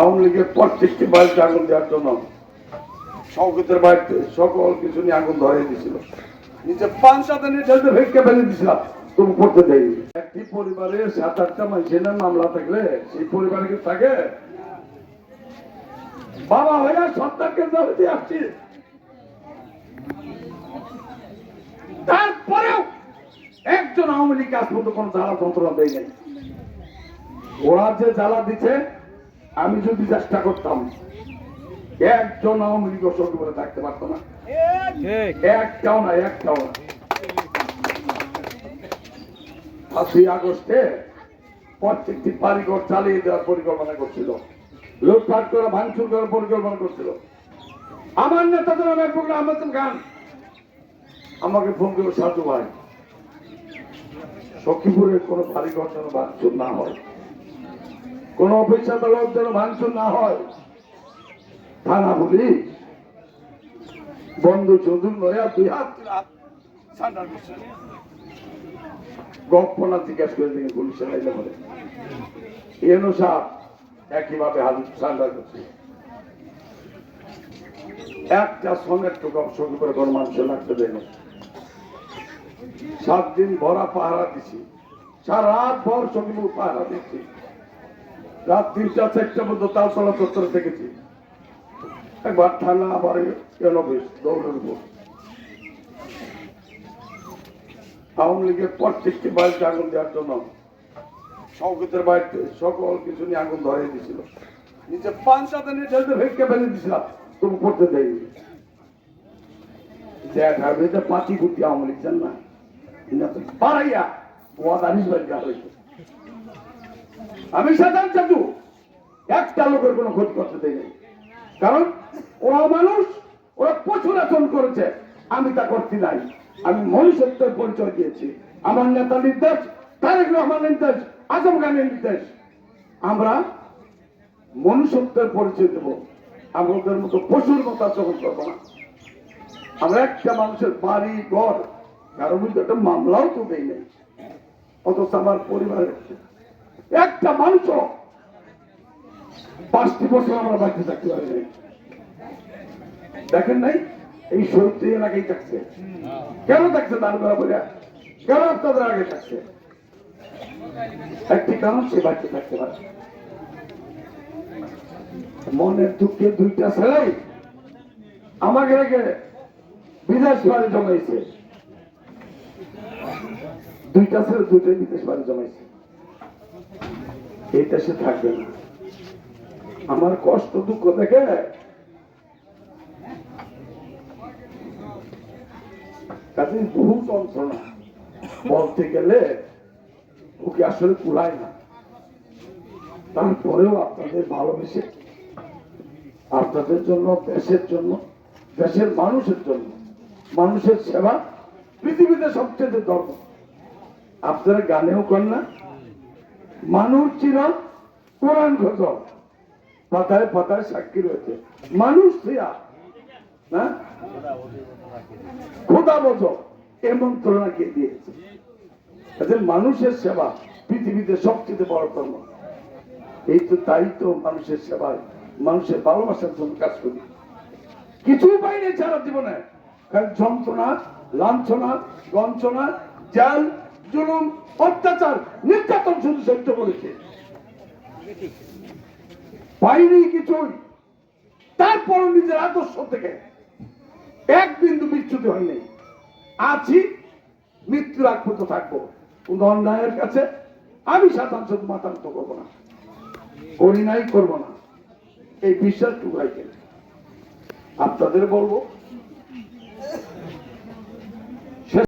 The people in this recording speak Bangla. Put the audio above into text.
আওয়ামী লীগের প্রত্যেকটি বাড়িতে আগুন দেওয়ার জন্য শওকতের বাড়িতে সকল কিছু নিয়ে আগুন ধরে দিয়েছিল। নিচে পাঁচ সাথে ঠেলতে ভেটকে ফেলে দিয়েছিলাম। তবু করতে দেয়নি। একটি পরিবারে সাত, আটটা মানুষের মামলা থাকলে সেই পরিবারে কি থাকে? বাবা হয়ে সন্তানকে দিয়ে আসছি। তারপরেও একজন আওয়ামী লীগ আজ পর্যন্ত কোনো জ্বালা যন্ত্রণা দেয় নাই ওরা যে জ্বালা দিচ্ছে আমি যদি চেষ্টা করতাম, একজন আওয়ামী লীগ করে থাকতে পারতো না। একটাও না একটাও না। পাঁচই আগস্টে প্রত্যেকটি বাড়িঘর চালিয়ে দেওয়ার পরিকল্পনা করছিল। লুটপাট করে ভাঙচুর করার পরিকল্পনা করছিল। আমার নেতাদের নামে প্রোগ্রাম আহমেদ খান। আমাকে ফোন করে সাজু ভাই, সখীপুরের কোনো বাড়িঘর যেন ভাঙচুর না হয়। কোন অফিস আদালত যেন ভাঙচুর না হয়, থানা পুলিশ, বন্ধু চৌধুরী নয়া দুই হাত গপ্পনা জিজ্ঞাসা করে দেখে পুলিশে লাইলে বলে এনো সাপ একইভাবে হাত সান্ডার করছে। একটা সঙ্গের টুকু সঙ্গে করে কোনো মানুষের লাগতে দেয়নি সাত দিন ভরা পাহারা দিছি। সারা রাত ভর সঙ্গে পাহারা দিচ্ছি রাত তিনটা চারটা পর্যন্ত তালতলা চত্বরে থেকেছি একবার থানা, আবার এনবিস দৌড়ের উপর। আওয়ামী লীগের প্রত্যেকটি বাড়িতে আগুন দেওয়ার জন্য শওকতের বাড়িতে সকল কিছু নিয়ে আগুন ধরে দিয়েছিল। নিচে সাথে নিয়ে ঠেলতে ভেটকে ফেলে দিয়েছিলাম তবু করতে দেয়নি। দেখ যে পাঁচি বুদ্ধি আওয়ামী লীগ না? পারাইয়া ওয়াদা করা হয়েছে। আমি সাধারণ চাচু একটা লোকের কোনো ক্ষতি করতে দেয় নাই কারণ ওরা মানুষ, ওরা প্রচুর আচরণ করেছে। আমি তা করতে নাই। আমি মনুষ্যত্বের পরিচয় দিয়েছি। আমার নেতা নির্দেশ, তারেক রহমান নির্দেশ, আজম খানের নির্দেশ। আমরা মনুষ্যত্বের পরিচয় দেব। আমাদের মতো পশুর মতো আচরণ করব না। আমরা একটা মানুষের বাড়ি, ঘর কারও মধ্যে একটা মামলাও তো দেয় নাই। অথচ আমার পরিবারের একটা মানুষও পাঁচটি বছর আমরা বাড়িতে থাকতে পারি দেখেন নাই? এই শহীদ এলাকায় থাকছে। কেন থাকছে দান করা বলে? কেন আপনাদের আগে থাকছে? একটি কারণ, সে বাড়িতে থাকতে পারে মনের দুঃখে দুইটা ছেলে আমাকে রেখে বিদেশ বাড়ি জমাইছে। দুইটা ছেলে দুইটাই বিদেশ বাড়ি জমাইছে। এই সে থাকবে না। আমার কষ্ট, দুঃখ দেখে? কাজে বহু যন্ত্রণা। বলতে গেলে ওকে আসলে কুলায় না। তারপরেও আপনাদের ভালোবেসে, আপনাদের জন্য, দেশের জন্য, দেশের মানুষের জন্য, মানুষের সেবা পৃথিবীতে সবচেয়ে ধর্ম আপনারা গানেও করেন না মানুষ ছিল কোরআন ঘটক পাতায় পাতায় সাক্ষী রয়েছে। মানুষ থিয়া না? খোদা বজ এ মন্ত্রণা কে দিয়েছে? তাদের মানুষের সেবা পৃথিবীতে সবচেয়ে বড় কর্ম এই তো, তাই তো মানুষের সেবায় মানুষের ভালোবাসার জন্য কাজ করি। কিছু উপায় নেই সারা জীবনে। কারণ যন্ত্রণা, লাঞ্ছনা, গঞ্চনা, জাল জুলুম, অত্যাচার, নির্যাতন শুধু সহ্য করেছে। পাইনি কিছুই। তারপর নিজের আদর্শ থেকে এক বিন্দু বিচ্যুতি হয়নি। আছি, মৃত্যুর আগ পর্যন্ত থাকব। অন্যায়ের কাছে আমি সাধারণ শুধু মাতান্ত করব না। করি নাই করব না। এই বিশ্বাস টুকাই আপনাদের বলব